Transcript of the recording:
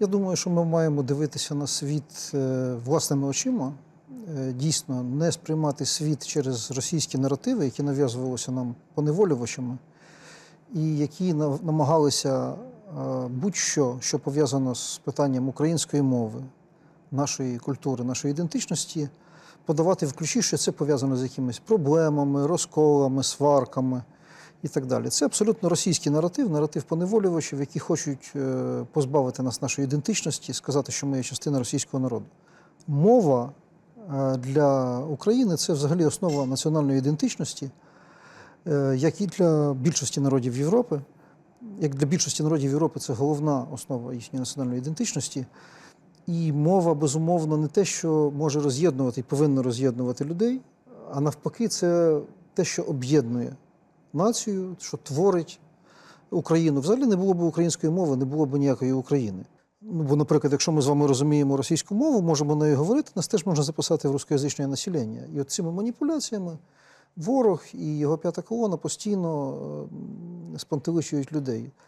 Я думаю, що ми маємо дивитися на світ е, власними очима, Е, дійсно не сприймати світ через російські наративи, які нав'язувалися нам поневолювачами, і які намагалися е, будь-що, що пов'язано з питанням української мови, нашої культури, нашої ідентичності, подавати в ключі, що це пов'язано з якимись проблемами, розколами, сварками і так далі. Це абсолютно російський наратив, наратив поневолювачів, які хочуть е, позбавити нас нашої ідентичності, сказати, що ми є частина російського народу. Мова е, для України це взагалі основа національної ідентичності, е, як і для більшості народів Європи. Як для більшості народів Європи це головна основа їхньої національної ідентичності. І мова, безумовно, не те, що може роз'єднувати і повинна роз'єднувати людей, а навпаки, це те, що об'єднує націю, що творить Україну. Взагалі не було б української мови, не було б ніякої України. Ну, бо, наприклад, якщо ми з вами розуміємо російську мову, можемо нею говорити, нас теж можна записати в рускоязичне населення. І от цими маніпуляціями ворог і його п'ята колона постійно е, спантеличують людей.